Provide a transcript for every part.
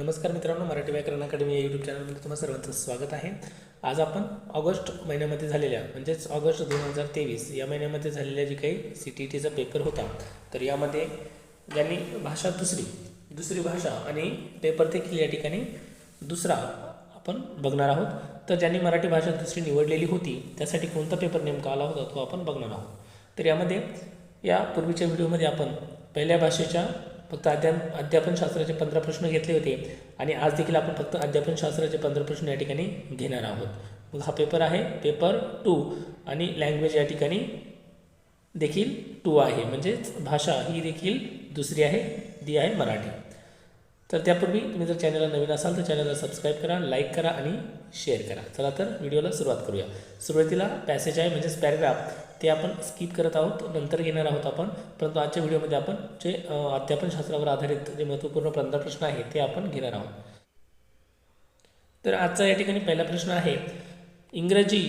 नमस्कार मित्रांनो मराठी व्याकरण अकॅडमी या यूट्यूब चॅनलमध्ये तुम्हाला सर्वांचं स्वागत आहे. आज आपण ऑगस्ट महिन्यामध्ये झालेल्या म्हणजेच ऑगस्ट दोन हजार तेवीस या महिन्यामध्ये झालेल्या जे काही सी टी टीचा पेपर होता तर यामध्ये ज्यांनी भाषा दुसरी दुसरी भाषा आणि पेपर देखील या ठिकाणी दुसरा आपण बघणार आहोत. तर ज्यांनी मराठी भाषा दुसरी निवडलेली होती त्यासाठी कोणता पेपर नेमका आला होता तो आपण बघणार आहोत. तर यामध्ये या पूर्वीच्या व्हिडिओमध्ये आपण पहिल्या भाषेच्या फक्त अध्याप अध्यापनशास्त्राचे पंधरा प्रश्न घेतले होते. आणि आज देखील आपण फक्त अध्यापनशास्त्राचे पंधरा प्रश्न या ठिकाणी घेणार आहोत. मग हा पेपर आहे पेपर टू. आणि लँग्वेज या ठिकाणी देखील टू आहे. म्हणजेच भाषा ही देखील दुसरी आहे ती आहे मराठी. तर त्यापूर्वी तुम्ही जर चॅनलला नवीन असाल तर चॅनलला सबस्क्राईब करा लाईक करा आणि शेअर करा. चला तर व्हिडिओला सुरुवात करूया. सुरुवातीला पॅसेज आहे म्हणजेच पॅरेग्राफ ते आपण स्किप करत आहोत नंतर घेणार आहोत आपण. परंतु आजच्या व्हिडिओमध्ये आपण जे अध्यापनशास्त्रावर आधारित जे महत्त्वपूर्ण पंधरा प्रश्न आहे ते आपण घेणार आहोत. तर आजचा या ठिकाणी पहिला प्रश्न आहे इंग्रजी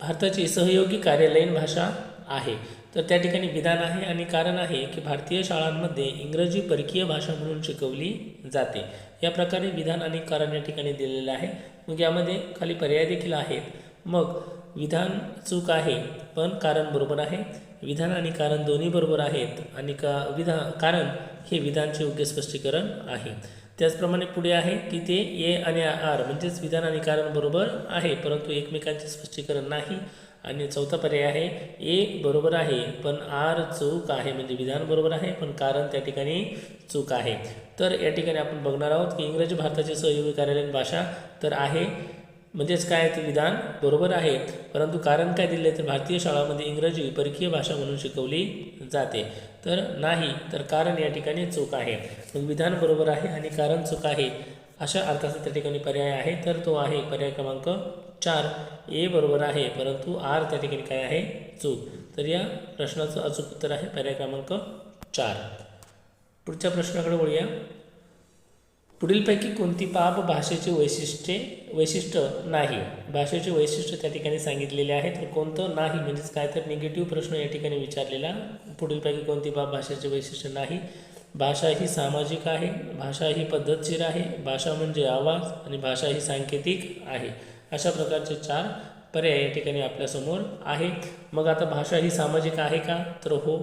भारताची सहयोगी कार्यालयीन भाषा आहे. तर त्या ठिकाणी विधान आहे आणि कारण आहे की भारतीय शाळांमध्ये इंग्रजी परकीय भाषा म्हणून शिकवली जाते. या प्रकारे विधान आणि कारण या ठिकाणी दिलेलं आहे. मग यामध्ये खाली पर्याय देखील आहेत. मग विधान चूक आहे पण कारण बरोबर आहे. विधान आणि कारण दोन्ही बरोबर आहेत आणि का विधान कारण हे विधानचे योग्य स्पष्टीकरण आहे. त्याचप्रमाणे पुढे आहे की ते ए आणि आर म्हणजेच विधान आणि कारण बरोबर आहे परंतु एकमेकांचे स्पष्टीकरण नाही. आणि चौथा पर्याय आहे ए बरोबर आहे पण आर चूक आहे. म्हणजे विधान बरोबर आहे पण कारण त्या ठिकाणी चूक आहे. तर या ठिकाणी आपण बघणार आहोत की इंग्रजी भारताची सहयोगी कार्यालयीन भाषा तर आहे म्हणजेच काय ते विधान बरोबर आहे परंतु कारण काय दिले तर भारतीय शाळांमध्ये इंग्रजी परकीय भाषा म्हणून शिकवली जाते. तर नाही तर कारण या ठिकाणी चूक आहे. मग विधान बरोबर आहे आणि कारण चूक आहे अशा अर्थाचा त्या ठिकाणी पर्याय आहे. तर तो आहे पर्याय क्रमांक चार ए बरोबर आहे परंतु आर त्या ठिकाणी काय आहे? चूक. तर या प्रश्नाचं अचूक उत्तर आहे पर्याय क्रमांक चार. पुढच्या प्रश्नाकडे वळूया. पुढीलपैकी कोणती बाब भाषेचे वैशिष्ट्ये वैशिष्ट्य नाही? भाषेचे वैशिष्ट्य त्या ठिकाणी सांगितलेले आहे तर कोणतं नाही म्हणजेच काय तर निगेटिव्ह प्रश्न या ठिकाणी विचारलेला. पुढीलपैकी कोणती बाब भाषेचे वैशिष्ट्य नाही? भाषा ही सामाजिक आहे भाषा ही पद्धतशीर आहे भाषा म्हणजे आवाज आणि भाषा ही सांकेतिक आहे. अशा प्रकारचे चार पर्याय या ठिकाणी आपल्यासमोर आहे मग आता भाषा ही सामाजिक आहे का? तर हो.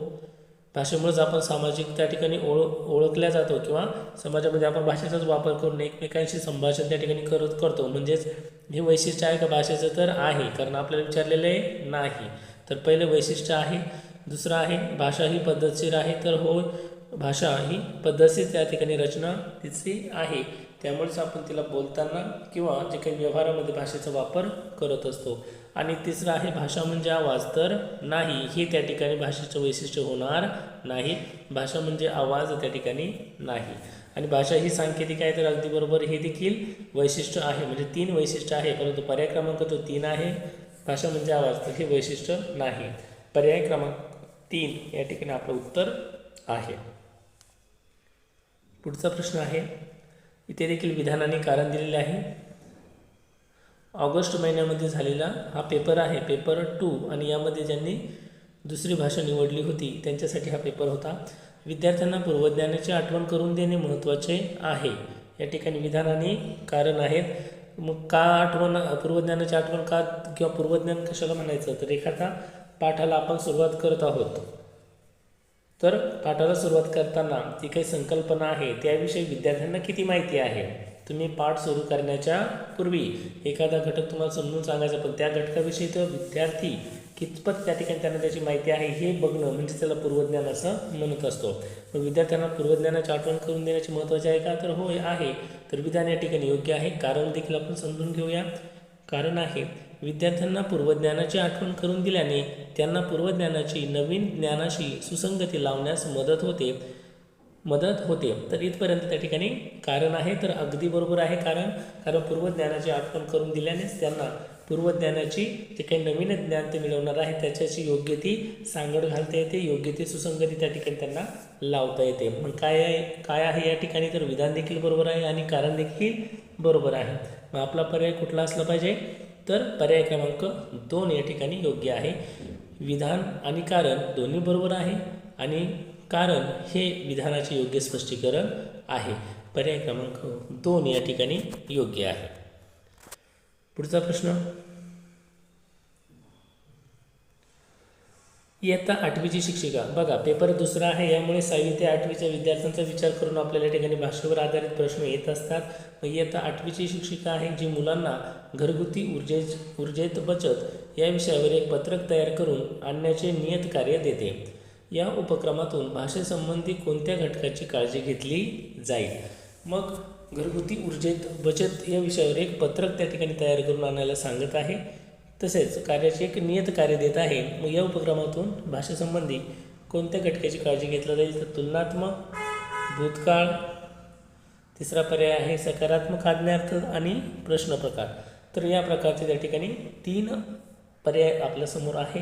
भाषेमुळेच आपण सामाजिक त्या ठिकाणी ओळख ओळखल्या जातो किंवा समाजामध्ये आपण भाषेचाच वापर करून एकमेकांशी संभाषण त्या ठिकाणी करत करतो. म्हणजेच हे वैशिष्ट्य आहे का भाषेचं? तर आहे. कारण आपल्याला विचारलेलं आहे नाही. तर पहिलं वैशिष्ट्य आहे. दुसरं आहे भाषा ही पद्धतशीर आहे. तर हो भाषा ही पद्धतशीर त्या ठिकाणी रचना तिची आहे. त्यामुळेच आपण तिला बोलताना किंवा जे काही व्यवहारामध्ये भाषेचा वापर करत असतो. आणि तिसरं आहे भाषा म्हणजे आवाज. तर नाही हे त्या ठिकाणी भाषेचं वैशिष्ट्य होणार नाही. भाषा म्हणजे आवाज त्या ठिकाणी नाही. आणि भाषा ही सांकेतिक आहे तर अगदी बरोबर हे देखील वैशिष्ट्य आहे. म्हणजे तीन वैशिष्ट्य आहे परंतु पर्याय क्रमांक तो तीन आहे भाषा म्हणजे आवाज. तर हे वैशिष्ट्य नाही. पर्याय क्रमांक तीन या ठिकाणी आपलं उत्तर आहे. पुढचा प्रश्न आहे इथे देखील विधानाने कारण दिलेले आहे. ऑगस्ट महिन्यामध्ये झालेला हा पेपर आहे पेपर टू आणि यामध्ये ज्यांनी दुसरी भाषा निवडली होती त्यांच्यासाठी हा पेपर होता. विद्यार्थ्यांना पूर्वज्ञानाची आठवण करून देणे महत्त्वाचे आहे. या ठिकाणी विधान आणि कारण आहेत. मग का आठवण पूर्वज्ञानाची आठवण का किंवा पूर्वज्ञान कशाला म्हणायचं? तर एखादा पाठाला आपण सुरुवात करत आहोत. तर पाठाला सुरुवात करताना ती काही संकल्पना आहे त्याविषयी विद्यार्थ्यांना किती माहिती आहे? तुम्ही पाठ सुरू करण्याच्या पूर्वी एखादा घटक तुम्हाला समजून सांगायचा पण त्या घटकाविषयी तो विद्यार्थी कितपत त्या ठिकाणी त्यांना त्याची माहिती आहे हे बघणं म्हणजे त्याला पूर्वज्ञान असं म्हणत असतो. मग विद्यार्थ्यांना पूर्वज्ञानाची आठवण करून देण्याची महत्त्वाचे आहे का? तर होय आहे. तर विधान या ठिकाणी योग्य आहे. कारण देखील आपण समजून घेऊया. कारण आहे विद्यार्थ्यांना पूर्वज्ञानाची आठवण करून दिल्याने त्यांना पूर्वज्ञानाची नवीन ज्ञानाशी सुसंगती लावण्यास मदत होते. मदत होते. तर इथपर्यंत त्या ठिकाणी कारण आहे तर अगदी बरोबर आहे कारण. कारण पूर्वज्ञानाची आठवण करून दिल्यानेच त्यांना पूर्वज्ञानाची जे काही नवीन ज्ञान ते मिळवणार आहे त्याच्याशी योग्य ती सांगड घालता येते योग्य ती सुसंगती त्या ठिकाणी त्यांना लावता येते. मग काय आहे काय आहे या ठिकाणी? तर विधान देखील बरोबर आहे आणि कारण देखील बरोबर आहे. मग आपला पर्याय कुठला असला पाहिजे? तर पर्याय क्रमांक दोन या ठिकाणी योग्य आहे. विधान आणि कारण दोन्ही बरोबर आहे आणि कारण हे विधानाचे योग्य स्पष्टीकरण आहे. पर्याय क्रमांक दोन या ठिकाणी योग्य आहे. पुढचा प्रश्न इयत्ता आठवीची शिक्षिका. बघा पेपर दुसरा आहे यामुळे सहावी ते आठवीच्या विद्यार्थ्यांचा विचार करून आपल्याला या ठिकाणी भाषेवर आधारित प्रश्न येत असतात. मग इयत्ता आठवीची शिक्षिका आहे जी मुलांना घरगुती ऊर्जे ऊर्जेत बचत या विषयावर एक पत्रक तयार करून आणण्याचे नियत कार्य देते. या उपक्रमातून भाषेसंबंधी कोणत्या घटकाची काळजी घेतली जाईल? मग घरगुती ऊर्जेत बचत या विषयावर एक पत्रक त्या ठिकाणी तयार करून आणायला सांगत आहे. तसेच कार्याचे एक नियत कार्य देत आहे. मग या उपक्रमातून भाषेसंबंधी कोणत्या घटकाची काळजी घेतली जाईल? तर तुलनात्मक भूतकाळ तिसरा पर्याय आहे सकारात्मक आज्ञार्थ आणि प्रश्न प्रकार. तर या प्रकारचे त्या ठिकाणी तीन पर्याय आपल्यासमोर आहे.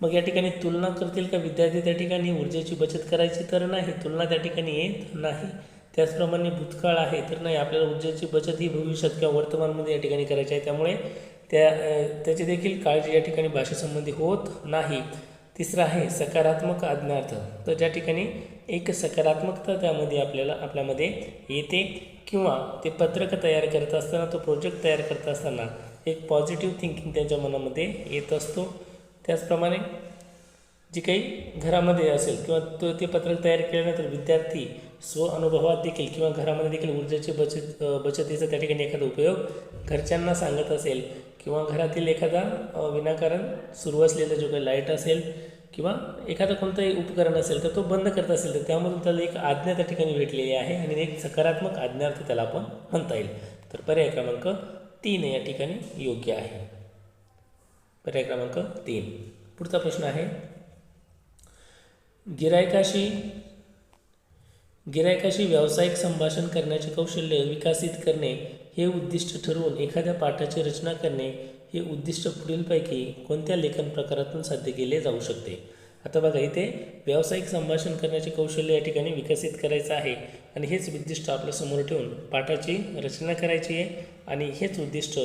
मग या ठिकाणी तुलना करतील का विद्यार्थी त्या ठिकाणी? ऊर्जेची बचत करायची तर नाही तुलना त्या ठिकाणी येत नाही. त्याचप्रमाणे भूतकाळ आहे तर नाही आपल्याला ऊर्जेची बचत ही भविष्यात किंवा वर्तमानमध्ये या ठिकाणी करायची आहे. त्यामुळे त्या त्याची देखील काळजी या ठिकाणी भाषेसंबंधी होत नाही. तिसरं आहे सकारात्मक आज्ञार्थ. तर ज्या ठिकाणी एक सकारात्मकता त्यामध्ये आपल्याला आपल्यामध्ये येते किंवा ते पत्रक तयार करत असताना तो प्रोजेक्ट तयार करत असताना एक पॉझिटिव्ह थिंकिंग त्यांच्या मनामध्ये येत असतो. त्याचप्रमाणे जी काही घरामध्ये असेल किंवा तो ते पत्रक तयार केल्यानंतर विद्यार्थी स्व अनुभवात देखील किंवा घरामध्ये देखील ऊर्जेची बचत बचतीचा त्या ठिकाणी एखादा उपयोग घरच्यांना सांगत असेल किंवा घरातील एखादा विनाकारण सुरू असलेला जो काही लाइट असेल किंवा एखादं कोणतंही उपकरण असेल तर तो बंद करत असेल तर त्यामधून त्याला एक आज्ञा त्या ठिकाणी भेटलेली आहे आणि एक सकारात्मक आज्ञार्थ त्याला आपण म्हणता येईल. तर पर्याय क्रमांक तीन या ठिकाणी योग्य आहे. पर्याय क्रमांक तीन. पुढचा प्रश्न आहे. गिरायकाशी गिरायकाशी व्यावसायिक संभाषण करण्याचे कौशल्य विकसित करणे हे उद्दिष्ट ठरवून एखाद्या पाठाची रचना करणे हे उद्दिष्ट पुढीलपैकी कोणत्या लेखन प्रकारातून साध्य केले जाऊ शकते? आता बघा इथे व्यावसायिक संभाषण करण्याचे कौशल्य या ठिकाणी विकसित करायचं आहे आणि हेच उद्दिष्ट आपल्यासमोर ठेवून पाठाची रचना करायची आहे आणि हेच उद्दिष्ट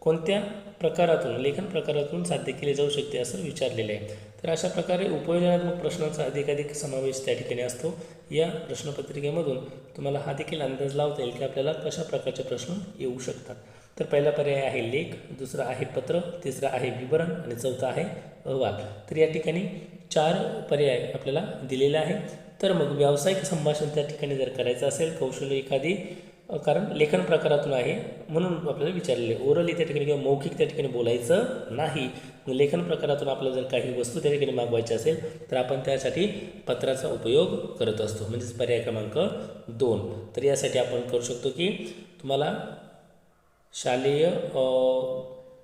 कोणत्या प्रकारातून लेखन प्रकारातून साध्य केले जाऊ शकते असं विचारलेलं आहे. तर अशा प्रकारे उपयोजनात्मक प्रश्नांचा अधिकाधिक समावेश त्या ठिकाणी असतो. या प्रश्नपत्रिकेमधून तुम्हाला हा देखील अंदाज लावता येईल की आपल्याला कशा प्रकारचे प्रश्न येऊ शकतात. तर पहिला पर्याय आहे लेख दुसरा आहे पत्र तिसरा आहे विवरण आणि चौथा आहे अहवाल. तर या ठिकाणी चार पर्याय आपल्याला दिलेले आहे. तर मग व्यावसायिक संभाषण त्या ठिकाणी जर करायचं असेल कौशल्य एखादी कारण लेखन प्रकारातून आहे म्हणून आपल्याला विचारलेले. ओरली त्या ठिकाणी किंवा मौखिक त्या ठिकाणी बोलायचं नाही. लेखन प्रकारातून आपल्याला जर काही वस्तू त्या ठिकाणी मागवायची असेल तर आपण त्यासाठी पत्राचा उपयोग करत असतो. म्हणजेच पर्याय क्रमांक दोन. तर यासाठी आपण करू शकतो की तुम्हाला शालेय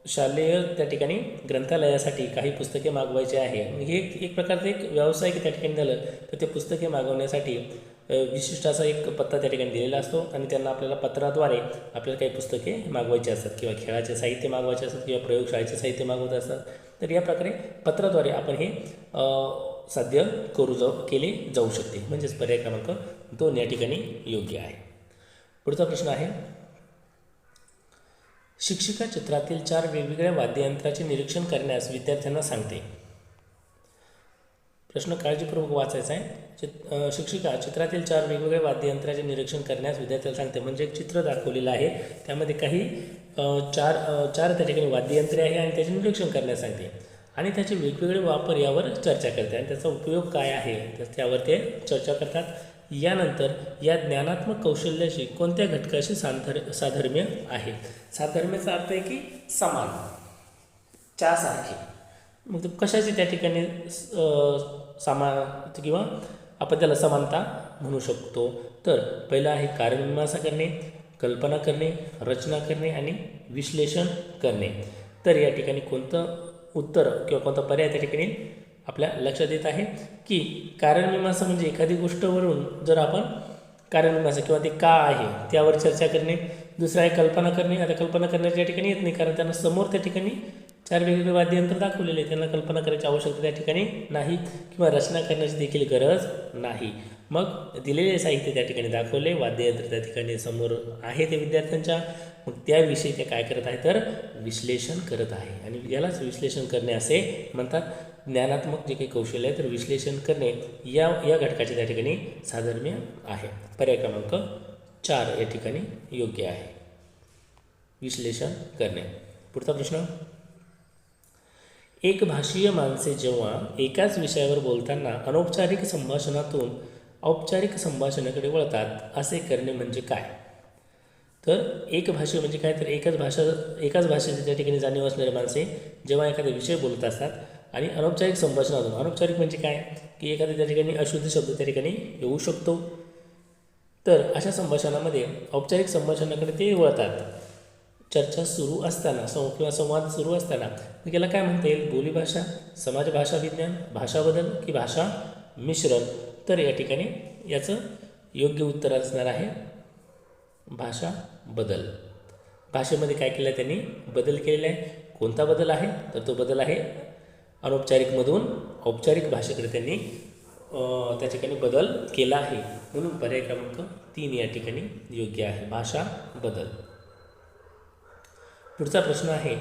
शालेय त्या ठिकाणी ग्रंथालयासाठी काही पुस्तके मागवायची आहे. हे एक एक प्रकारचं एक व्यावसायिक त्या ठिकाणी झालं तर ते पुस्तके मागवण्यासाठी विशिष्ट असा एक पत्ता त्या ठिकाणी दिलेला असतो आणि त्यांना आपल्याला पत्राद्वारे आपल्याला काही पुस्तके मागवायची असतात किंवा खेळाचे साहित्य मागवायचे असतात किंवा प्रयोगशाळेचे साहित्य मागवत असतात. तर या प्रकारे पत्राद्वारे आपण हे साध्य करू जाऊ केले जाऊ शकते. म्हणजेच पर्याय क्रमांक दोन या ठिकाणी योग्य आहे. पुढचा प्रश्न आहे शिक्षिका चित्रातील चार वेगवेगळ्या वाद्ययंत्राचे निरीक्षण करण्यास विद्यार्थ्यांना सांगते. प्रश्न काळजीपूर्वक वाचायचा आहे. चित शिक्षिका चित्रातील चार वेगवेगळ्या वाद्ययंत्राचे निरीक्षण करण्यास विद्यार्थ्याला सांगते. म्हणजे एक चित्र दाखवलेलं आहे. त्यामध्ये काही चार चार त्या ठिकाणी वाद्ययंत्रे आहे आणि त्याचे निरीक्षण करण्यास सांगते. आणि त्याचे वेगवेगळे वापर यावर चर्चा करते. आणि त्याचा उपयोग काय आहे? तर त्यावर ते चर्चा करतात. यानंतर या ज्ञानात्मक कौशल्याशी कोणत्या घटकाशी साधर साधर्म्य आहे? साधर्म्याचा अर्थ आहे की समान. चहासारखे मग ते कशाची त्या ठिकाणी अ, किंवा आपण त्याला समानता म्हणू शकतो. तर पहिलं आहे कार्यमीमांसा करणे कल्पना करणे रचना करणे आणि विश्लेषण करणे. तर या ठिकाणी कोणतं उत्तर किंवा कोणता पर्याय त्या ठिकाणी आपल्या लक्षात येत आहे? की कारणमीमांसा म्हणजे एखादी गोष्टवरून जर आपण कारणमीमांसा किंवा ते का आहे त्यावर चर्चा करणे दुसरं आहे कल्पना करणे आता कल्पना करण्याच्या ठिकाणी येत नाही कारण त्यांना समोर त्या ठिकाणी चार वेगवेगळे वाद्ययंत्र दाखवलेले आहे त्यांना कल्पना करायची आवश्यकता त्या ठिकाणी नाही किंवा रचना करण्याची देखील गरज नाही. मग दिलेले साहित्य त्या ठिकाणी दाखवले वाद्ययंत्र त्या ठिकाणी समोर आहे ते विद्यार्थ्यांच्या. मग त्याविषयी ते काय करत आहे? तर विश्लेषण करत आहे. आणि यालाच विश्लेषण करणे असे म्हणतात. ज्ञानात्मक जे काही कौशल्य आहे तर विश्लेषण करणे या या घटकाचे त्या ठिकाणी साधर्म्य आहे. पर्याय क्रमांक चार या ठिकाणी योग्य आहे. विश्लेषण करणे. पुढचा प्रश्न. एक भाषीय माणसे जेव्हा एकाच विषयावर बोलताना अनौपचारिक संभाषणातून औपचारिक संभाषणाकडे वळतात असे करणे म्हणजे काय? तर एक भाषीय म्हणजे काय? तर एकाच भाषा एकाच भाषेची त्या ठिकाणी जाणीव असणारे माणसे जेव्हा एखादा विषय बोलत असतात आणि अनौपचारिक संभाषणातून अनौपचारिक म्हणजे काय? की एखाद्या त्या ठिकाणी अशुद्ध शब्द त्या ठिकाणी येऊ शकतो. तर अशा संभाषणामध्ये औपचारिक संभाषणाकडे ते वळतात. चर्चा सुरू असताना सं किंवा संवाद सुरू असताना मग याला काय म्हणता येईल? बोलीभाषा समाज भाषा विज्ञान भाषा बदल की भाषा मिश्रण? तर या ठिकाणी याचं योग्य उत्तर असणार आहे भाषा बदल. भाषेमध्ये काय केलं आहे त्यांनी? बदल केलेला आहे. कोणता बदल आहे? तर तो बदल आहे अनौपचारिकमधून औपचारिक भाषेकडे त्यांनी त्या ठिकाणी बदल केला आहे. म्हणून पर्याय क्रमांक तीन या ठिकाणी योग्य आहे. भाषा बदल. पुढचा प्रश्न आहे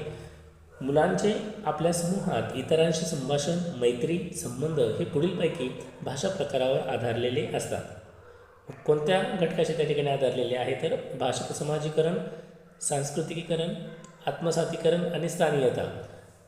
मुलांचे आपल्या समूहात इतरांशी संभाषण मैत्री संबंध हे पुढीलपैकी भाषा प्रकारावर आधारलेले असतात. कोणत्या घटकाशी त्या ठिकाणी आधारलेले आहे तर भाषिक समाजीकरण सांस्कृतिकीकरण आत्मसातीकरण आणि स्थानीयता.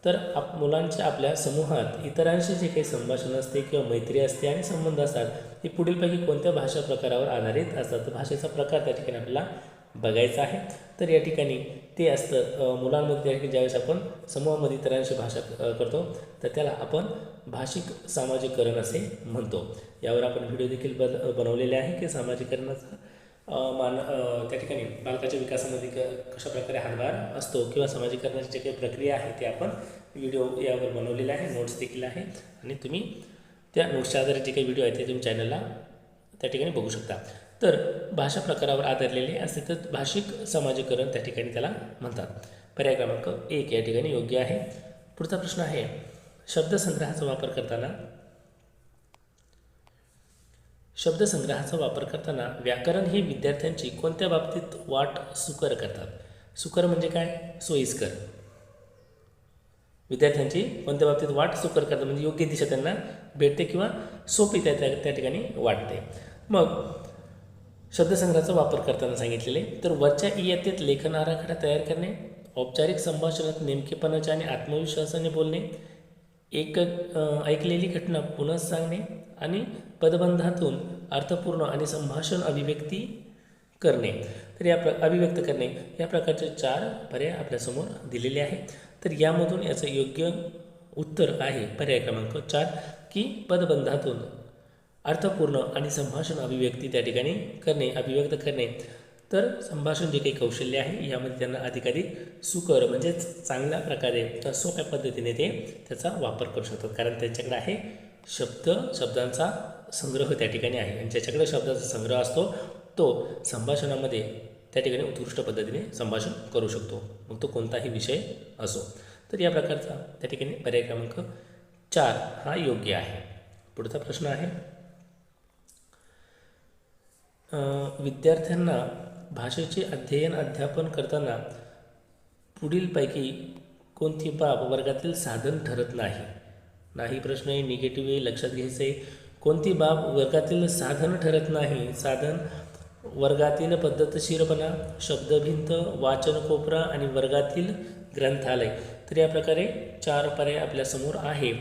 तर आप मुलांच्या आपल्या समूहात इतरांशी जे काही संभाषण असते किंवा मैत्री असते आणि संबंध असतात हे पुढीलपैकी कोणत्या भाषा प्रकारावर आधारित असतात भाषेचा प्रकार त्या ठिकाणी आपल्याला बघायचा आहे. तर या ठिकाणी ते असतं मुलांमध्ये की ज्यावेळेस आपण समूहामध्ये इतरांशी भाषा करतो तर त्याला आपण भाषिक सामाजिकरण असे म्हणतो. यावर आपण व्हिडिओ देखील बन बनवलेले आहे की सामाजिकरणाचा मान त्या ठिकाणी बालकाच्या विकासामध्ये क कशाप्रकारे हातभार असतो किंवा सामाजिकरणाची जे काही प्रक्रिया आहे ते आपण व्हिडिओ यावर बनवलेले आहे नोट्स देखील आहे. आणि तुम्ही त्या नोट्सच्या आधारे जे काही व्हिडिओ आहे ते तुम्ही चॅनलला त्या ठिकाणी बघू शकता. तर भाषा प्रकारावर आधारलेले असते. तर भाषिक समाजीकरण त्या ठिकाणी त्याला म्हणतात. पर्याय क्रमांक एक या ठिकाणी योग्य आहे. पुढचा प्रश्न आहे. शब्दसंग्रहाचा वापर करताना शब्दसंग्रहाचा वापर करताना व्याकरण हे विद्यार्थ्यांची कोणत्या बाबतीत वाट सुकर करतात? सुकर म्हणजे काय? सोयीस्कर. विद्यार्थ्यांची कोणत्या बाबतीत वाट सुकर करतात? म्हणजे योग्य दिशा त्यांना भेटते किंवा सोपी त्या त्या त्या ठिकाणी वाटते. मग शब्दसंग्रहाचा वापर करताना सांगितलेले. तर वरच्या इयत्तेत लेखन आराखडा तयार करणे औपचारिक संभाषणात नेमकेपणाचे आणि आत्मविश्वासाने बोलणे एक ऐकलेली घटना पुन्हा सांगणे आणि पदबंधातून अर्थपूर्ण आणि संभाषण अभिव्यक्ती करणे. तर या प्र अभिव्यक्त करणे या प्रकारचे चार पर्याय आपल्यासमोर दिलेले आहेत तर यामधून याचं योग्य उत्तर आहे पर्याय क्रमांक चार की पदबंधातून अर्थपूर्ण आणि संभाषण अभिव्यक्ती त्या ठिकाणी करणे अभिव्यक्त करणे. तर संभाषण जे काही कौशल्य आहे यामध्ये त्यांना अधिकाधिक सुकर म्हणजेच चांगल्या प्रकारे किंवा सोप्या पद्धतीने ते त्याचा वापर करू शकतात. कारण त्यांच्याकडे आहे शब्द शब्दांचा संग्रह त्या ठिकाणी आहे. आणि ज्याच्याकडे शब्दाचा संग्रह असतो तो संभाषणामध्ये त्या ठिकाणी उत्कृष्ट पद्धतीने संभाषण करू शकतो. मग तो कोणताही विषय असो. तर या प्रकारचा त्या ठिकाणी पर्याय क्रमांक चार हा योग्य आहे. पुढचा प्रश्न आहे. विद्यार्थ्यांना भाषेचे अध्ययन अध्यापन करताना पुढीलपैकी कोणती बाब वर्गातील साधन ठरत नाही? नाही प्रश्न आहे निगेटिव्ह आहे लक्षात घ्यायचं. आहे कोणती बाब वर्गातील साधन ठरत नाही? साधन वर्गातील पद्धतशीरपणा शब्दभिंत वाचन कोपरा आणि वर्गातील ग्रंथालय. तर या प्रकारे चार पर्याय आपल्यासमोर आहे.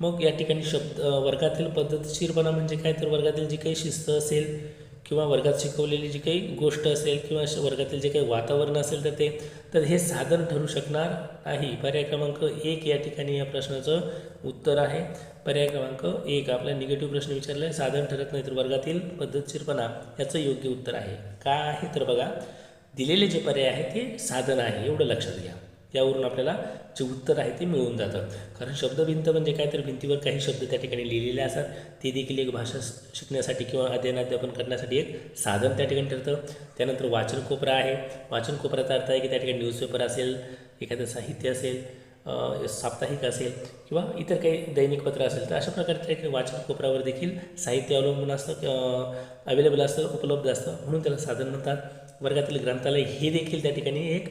मग या ठिकाणी शब्द वर्गातील पद्धतशीरपणा म्हणजे काय? तर वर्गातील जी काही शिस्त असेल किंवा वर्गात शिकवलेली जी काही गोष्ट असेल किंवा वर्गातील जे काही वातावरण असेल तर ते तर हे साधन ठरू शकणार नाही. पर्याय क्रमांक एक या ठिकाणी या प्रश्नाचं उत्तर आहे. पर्याय क्रमांक एक आपला निगेटिव्ह प्रश्न विचारला आहे साधन ठरत नाही तर वर्गातील पद्धतशीरपणा याचं योग्य उत्तर आहे. का आहे तर बघा दिलेले जे पर्याय आहे ते साधन आहे. एवढं लक्षात घ्या. यावरून आपल्याला जे उत्तर आहे ते मिळून जातं. कारण शब्दभिंत म्हणजे काय? तर भिंतीवर काही शब्द त्या ठिकाणी लिहिलेले असतात. ते देखील एक भाषा शिकण्यासाठी किंवा अध्ययन अध्यापन करण्यासाठी एक साधन त्या ठिकाणी ठरतं. त्यानंतर वाचन कोपरा आहे. वाचन कोपऱ्याचा अर्थ आहे की त्या ठिकाणी न्यूजपेपर असेल एखादं साहित्य असेल साप्ताहिक असेल किंवा इतर काही दैनिक पत्र असेल तर अशा प्रकारे त्या ठिकाणी वाचन कोपऱ्यावर देखील साहित्य अवलंबून असतं अवेलेबल असतं उपलब्ध असतं. म्हणून त्याला साधन म्हणतात. वर्गातील ग्रंथालय हे देखील त्या ठिकाणी एक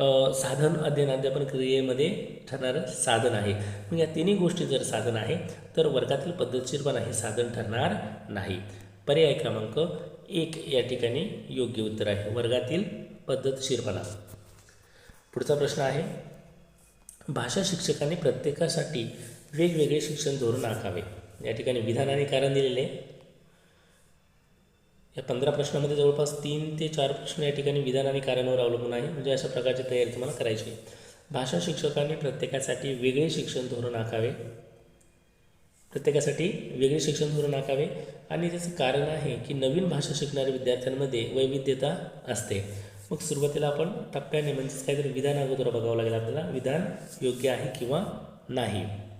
साधन अध्ययन अध्यापन क्रियेमध्ये ठरणारं साधन आहे. मग या तिन्ही गोष्टी जर साधन आहे तर वर्गातील पद्धतशीरपणा हे साधन ठरणार नाही. पर्याय क्रमांक एक या ठिकाणी योग्य उत्तर आहे. वर्गातील पद्धतशीरपणा. पुढचा प्रश्न आहे भाषा शिक्षकांनी प्रत्येकासाठी वेगवेगळे शिक्षण धोरण आखावे. या ठिकाणी विधानाने कारण दिलेले आहे. या पंधरा प्रश्नामध्ये जवळपास तीन ते चार प्रश्न या ठिकाणी विधान आणि कार्यावर अवलंबून आहे. म्हणजे अशा प्रकारची तयारी तुम्हाला करायची आहे. भाषा शिक्षकांनी प्रत्येकासाठी वेगळे शिक्षण धोरण आखावे. प्रत्येकासाठी वेगळे शिक्षण धोरण आखावे. आणि त्याचं कारण आहे की नवीन भाषा शिकणाऱ्या विद्यार्थ्यांमध्ये वैविध्यता असते. मग सुरुवातीला आपण टप्प्याने म्हणजेच काहीतरी विधान अगोदर बघावं लागेल आपल्याला. विधान योग्य आहे किंवा नाही.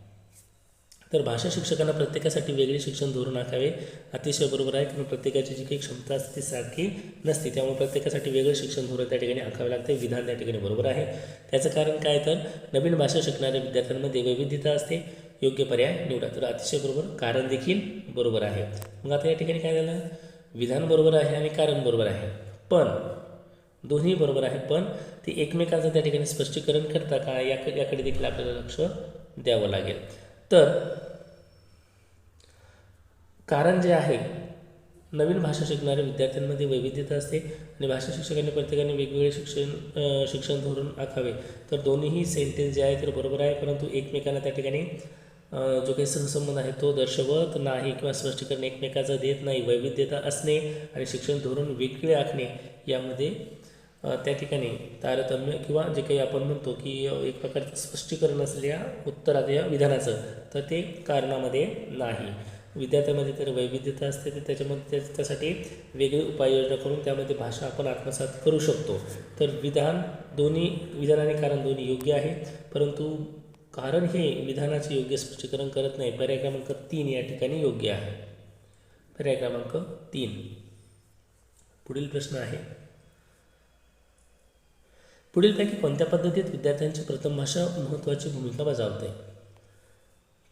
तर भाषा शिक्षकांना प्रत्येकासाठी वेगळे शिक्षण धोरण आखावे. अतिशय बरोबर आहे कारण प्रत्येकाची जी काही क्षमता असते ती सारखी नसते. त्यामुळे प्रत्येकासाठी वेगळं शिक्षण धोरण त्या ठिकाणी आखावे लागते विधान त्या ठिकाणी बरोबर आहे. त्याचं कारण काय तर नवीन भाषा शिकणाऱ्या विद्यार्थ्यांमध्ये वैविध्यता असते. योग्य पर्याय निवडा. तर अतिशय बरोबर कारण देखील बरोबर आहे. मग आता या ठिकाणी काय झालं? विधान बरोबर आहे आणि कारण बरोबर आहे. पण दोन्ही बरोबर आहे पण ते एकमेकांचं त्या ठिकाणी स्पष्टीकरण करता का? याकडे याकडे देखील आपल्याला लक्ष द्यावं लागेल. तर कारण जे आहे नवीन भाषा शिकणाऱ्या विद्यार्थ्यांमध्ये वैविध्यता असते आणि भाषा शिक्षकांनी प्रत्येकाने वेगवेगळे शिक्षण शिक्षण धोरण आखावे. तर दोन्हीही सेंटेन्स जे आहे तर बरोबर आहे परंतु एकमेकांना त्या ठिकाणी जो काही सहसंबंध आहे तो दर्शवत नाही किंवा स्पष्टीकरण एकमेकाचं देत नाही. वैविध्यता असणे आणि शिक्षण धोरण वेगळे आखणे यामध्ये त्या ठिकाणी तारतम्य किंवा जे काही आपण म्हणतो की एक प्रकारचं स्पष्टीकरण असलेल्या उत्तरात या विधानाचं तर ते कारणामध्ये नाही. विद्यार्थ्यामध्ये तर वैविध्यता असते तर त्याच्यामध्ये त्या- त्यासाठी वेगळी उपाययोजना करून त्यामध्ये भाषा आपण आत्मसात करू शकतो. तर विधान दोन्ही विधान आणि कारण दोन्ही योग्य आहे परंतु कारण हे विधानाचे योग्य स्पष्टीकरण करत नाही पर्याय क्रमांक तीन या ठिकाणी योग्य आहे. पर्याय क्रमांक तीन. पुढील प्रश्न आहे. पुढीलपैकी कोणत्या पद्धतीत विद्यार्थ्यांची प्रथम भाषा महत्त्वाची भूमिका बजावते?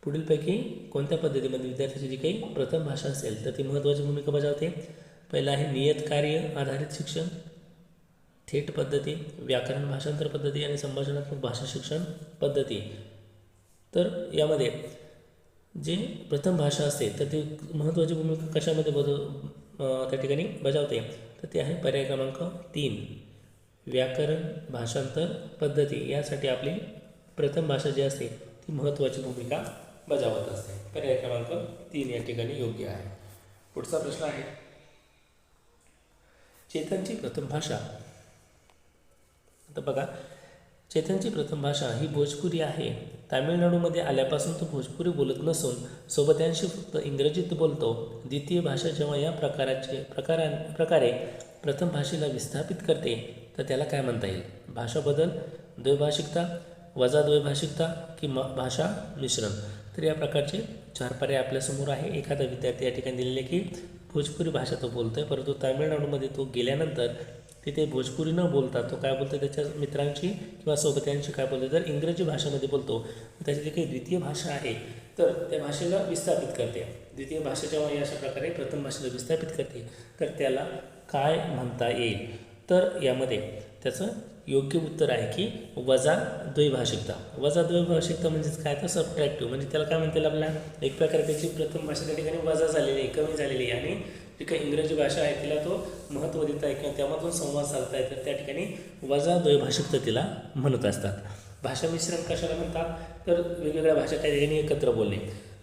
पुढीलपैकी कोणत्या पद्धतीमध्ये विद्यार्थ्याची जी काही प्रथम भाषा असेल तर ती महत्त्वाची भूमिका बजावते? पहिलं आहे नियत कार्य आधारित शिक्षण थेट पद्धती व्याकरण भाषांतर पद्धती आणि संभाषणात्मक भाषा शिक्षण पद्धती. तर यामध्ये जे प्रथम भाषा असते तर ती महत्त्वाची भूमिका कशामध्ये बज त्या ठिकाणी बजावते? तर ते आहे पर्याय क्रमांक तीन. व्याकरण भाषांतर पद्धती यासाठी आपली प्रथम भाषा जी असते ती महत्त्वाची भूमिका बजावत असते. पर्याय क्रमांक तीन या ठिकाणी योग्य आहे. पुढचा प्रश्न आहे. चेतनची प्रथम भाषा. आता बघा चेतनची प्रथम भाषा ही भोजपुरी आहे. तामिळनाडूमध्ये आल्यापासून तो भोजपुरी बोलत नसून सोबत्यांशी फक्त इंग्रजीत बोलतो. द्वितीय भाषा जेव्हा या प्रकाराचे प्रकारा प्रकारे प्रथम भाषेला विस्थापित करते तर त्याला काय म्हणता येईल? भाषा बदल द्वैभाषिकता वजा द्वैभाषिकता किंवा भाषा मिश्रण. तर या प्रकारचे चार पर्याय आपल्यासमोर आहे. एखादा विद्यार्थी या ठिकाणी दिलेले की भोजपुरी भाषा तो बोलतोय परंतु तामिळनाडूमध्ये तो गेल्यानंतर तिथे भोजपुरी न बोलता तो काय बोलतो त्याच्या मित्रांशी किंवा सोबत्यांशी काय बोलतो तर इंग्रजी भाषेमध्ये बोलतो त्याची जी काही द्वितीय भाषा आहे तर त्या भाषेला विस्थापित करते. द्वितीय भाषा जेव्हा अशा प्रकारे प्रथम भाषेला विस्थापित करते. तर त्याला काय म्हणता येईल? तर यामध्ये त्याचं योग्य उत्तर आहे की वजा द्वैभाषिकता. वजा द्वैभाषिकता म्हणजेच काय? तर सबट्रॅक्टिव्ह म्हणजे त्याला काय म्हणता येईल आपल्याला एक प्रकारे त्याची प्रथम भाषा त्या ठिकाणी वजा झालेली आहे कमी झालेली आहे. आणि जी काही इंग्रजी भाषा आहे तिला तो महत्त्व देत आहे किंवा त्यामधून संवाद साधता आहे तर त्या ठिकाणी वजा द्वैभाषिकता तिला म्हणत असतात. भाषा मिश्रण कशाला म्हणतात? तर वेगवेगळ्या भाषा त्या ठिकाणी एकत्र बोलणे.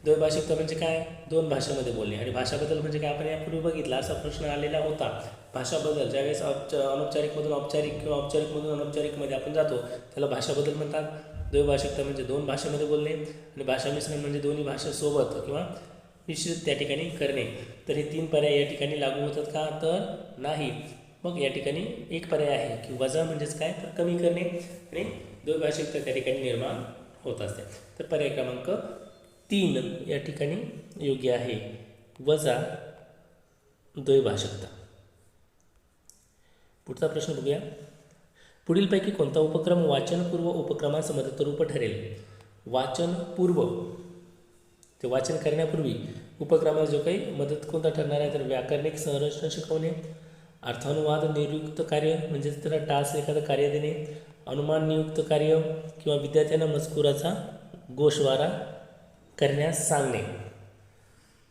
द्वैभाषिकता म्हणजे काय? दोन भाषेमध्ये बोलणे. आणि भाषाबद्दल म्हणजे काय? आपण यापूर्वी बघितला असा प्रश्न आलेला होता. भाषाबदल ज्यावेळेस औपच अनौपचारिकमधून औपचारिक किंवा औपचारिकमधून अनौपचारिकमध्ये आपण जातो त्याला भाषाबदल म्हणतात. द्वैभाषिकता म्हणजे दोन भाषेमध्ये बोलणे आणि भाषा मिश्रण म्हणजे दोन्ही भाषा सोबत किंवा मिश्रित त्या ठिकाणी करणे. तर हे तीन पर्याय या ठिकाणी लागू होतात का? तर नाही. मग या ठिकाणी एक पर्याय आहे की वजा म्हणजेच काय? तर कमी करणे आणि द्वैभाषिकता त्या ठिकाणी निर्माण होत असते. तर पर्याय क्रमांक तीन या ठिकाणी योग्य आहे. वजा द्वैभाषिकता. पुढचा प्रश्न बघूया. पुढीलपैकी कोणता उपक्रम वाचनपूर्व उपक्रमास मदतरूप ठरेल? वाचनपूर्व. ते वाचन करण्यापूर्वी उपक्रमास जो काही मदत कोणता ठरणार आहे तर व्याकरणिक संरचना शिकवणे अर्थानुवाद निरुक्त कार्य म्हणजेच त्याला टास्क एखादं कार्य देणे अनुमान नियुक्त कार्य किंवा विद्यार्थ्यांना मजकुराचा गोषवारा करण्यास सांगणे.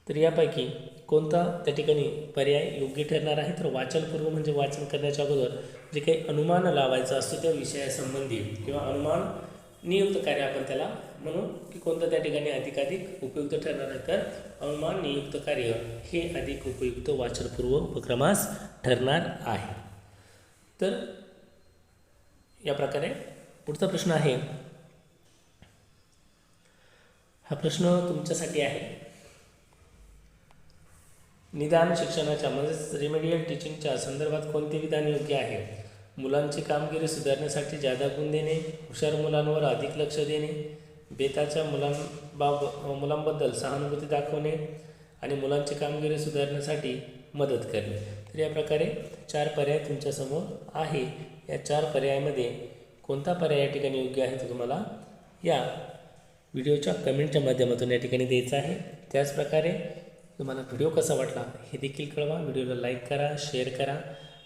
तर यापैकी कोणता त्या ठिकाणी पर्याय योग्य ठरणार आहे? तर वाचनपूर्व म्हणजे वाचन करण्याच्या अगोदर जे काही अनुमान लावायचं असतं त्या विषयासंबंधी किंवा अनुमान नियुक्त कार्य आपण त्याला म्हणू की कोणतं त्या ठिकाणी अधिकाधिक उपयुक्त ठरणार आहे. तर अनुमान नियुक्त कार्य हे अधिक उपयुक्त वाचनपूर्व उपक्रमास ठरणार आहे. तर या प्रकारे पुढचा प्रश्न आहे. हा प्रश्न तुमच्यासाठी आहे. निदान शिक्षणाच्या म्हणजेच रेमेडियल टीचिंगच्या संदर्भात कोणते विधान योग्य आहे? मुलांची कामगिरी सुधारण्यासाठी जादा गुण देणे हुशार मुलांवर अधिक लक्ष देणे बेताच्या मुलांबाब मुलांबद्दल सहानुभूती दाखवणे आणि मुलांची कामगिरी सुधारण्यासाठी मदत करणे. तर या प्रकारे चार पर्याय तुमच्यासमोर आहे. या चार पर्यायामध्ये कोणता पर्याय या ठिकाणी योग्य आहे तो तुम्हाला या व्हिडिओच्या कमेंटच्या माध्यमातून या ठिकाणी द्यायचं आहे. त्याचप्रकारे तुम्हाला व्हिडिओ कसा वाटला हे देखील कळवा. व्हिडिओला लाईक करा शेअर करा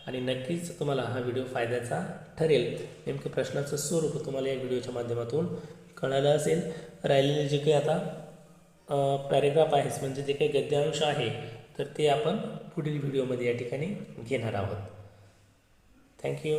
आणि नक्कीच तुम्हाला हा व्हिडिओ फायद्याचा ठरेल. नेमकं प्रश्नाचं स्वरूप तुम्हाला या व्हिडिओच्या माध्यमातून कळालं असेल. राहिलेले जे काही आता पॅरेग्राफ आहेस म्हणजे जे काही गद्यांश आहे तर ते आपण पुढील व्हिडिओमध्ये या ठिकाणी घेणार आहोत. थँक्यू